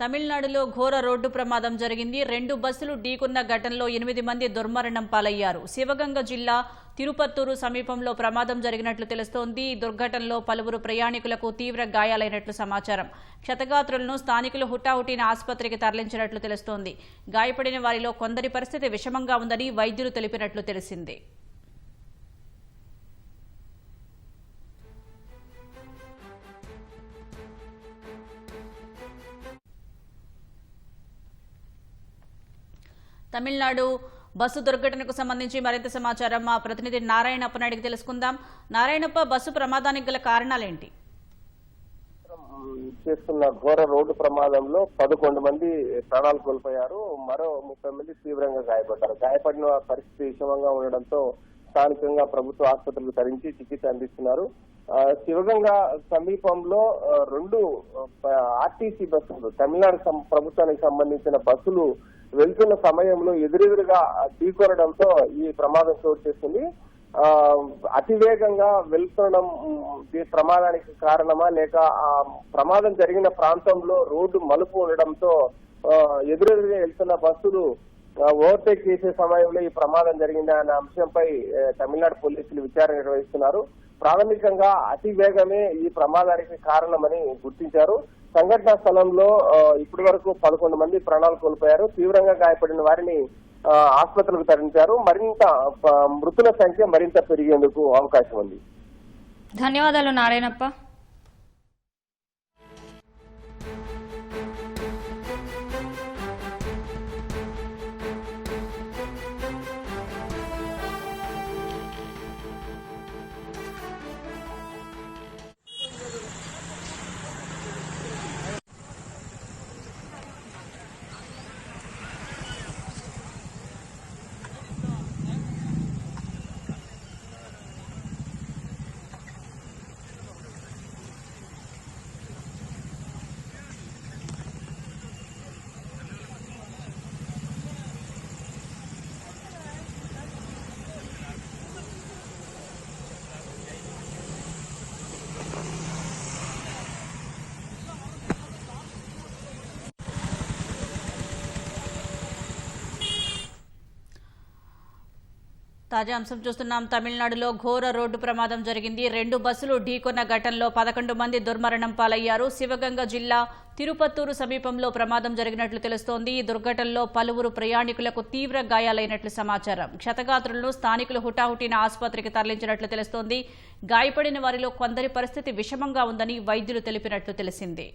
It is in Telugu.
తమిళనాడులో ఘోర రోడ్డు ప్రమాదం జరిగింది. రెండు బస్సులు ఢీకున్న ఘటనలో ఎనిమిది మంది దుర్మరణం పాలయ్యారు. శివగంగ జిల్లా తిరుపత్తూరు సమీపంలో ప్రమాదం జరిగినట్లు తెలుస్తోంది. ఈ దుర్ఘటనలో పలువురు ప్రయాణికులకు తీవ్ర గాయాలైనట్లు సమాచారం. క్షతగాత్రులను స్థానికులు హుటాహుటిన ఆసుపత్రికి తరలించినట్లు తెలుస్తోంది. గాయపడిన వారిలో కొందరి పరిస్థితి విషమంగా ఉందని వైద్యులు తెలిపినట్లు తెలిసింది. తమిళనాడు బస్సు దుర్ఘటనకు సంబంధించి మరింత సమాచారం మా ప్రతినిధి నారాయణప్ప నాయుడికి తెలుసుకుందాం. నారాయణప్ప బస్సు ప్రమాదానికి గల కారణాలేంటి? చేస్తున్న ఘోర రోడ్డు ప్రమాదంలో పదకొండు మంది ప్రాణాలు కోల్పోయారు. మరో ముప్పై మంది తీవ్రంగా గాయపడ్డారు. గాయపడిన పరిస్థితి విషమంగా ఉండడంతో స్థానికంగా ప్రభుత్వ ఆసుపత్రులు తరించి చికిత్స అందిస్తున్నారు. శివగంగా సమీపంలో రెండు ఆర్టీసీ బస్సులు తమిళనాడు సం- ప్రభుత్వానికి సంబంధించిన బస్సులు వెళ్తున్న సమయంలో ఎదురెదురుగా ఢీకొనడంతో ఈ ప్రమాదం చోటు చేసుకుంది. అతివేగంగా వెళ్తుండడం ఈ ప్రమాదానికి కారణమా లేక ఆ ప్రమాదం జరిగిన ప్రాంతంలో రోడ్డు మలుపు ఉండడంతో ఎదురెదురుగా వెళ్తున్న బస్సులు ఓవర్టేక్ చేసే సమయంలో ఈ ప్రమాదం జరిగిందా అనే అంశంపై తమిళనాడు పోలీసులు విచారణ నిర్వహిస్తున్నారు. ప్రాథమికంగా అతి వేగమే ఈ ప్రమాదానికి కారణమని గుర్తించారు. సంఘటనా స్థలంలో ఇప్పటి వరకు పదకొండు మంది ప్రాణాలు కోల్పోయారు. తీవ్రంగా గాయపడిన వారిని ఆసుపత్రులకు తరలించారు. మరింత మృతుల సంఖ్య మరింత పెరిగేందుకు అవకాశం ఉంది. ధన్యవాదాలు నారాయణప్ప. తాజా అంశం చూస్తున్నాం. తమిళనాడులో ఘోర రోడ్డు ప్రమాదం జరిగింది. రెండు బస్సులు ఢీకొన్న ఘటనలో పదకొండు మంది దుర్మరణం పాలయ్యారు. శివగంగ జిల్లా తిరుపత్తూరు సమీపంలో ప్రమాదం జరిగినట్లు తెలుస్తోంది. ఈ దుర్ఘటనలో పలువురు ప్రయాణికులకు తీవ్ర గాయాలైనట్లు సమాచారం. క్షతగాత్రులను స్థానికులు హుటాహుటిన ఆసుపత్రికి తరలించినట్లు తెలుస్తోంది. గాయపడిన వారిలో కొందరి పరిస్థితి విషమంగా ఉందని వైద్యులు తెలిపినట్లు తెలిసింది.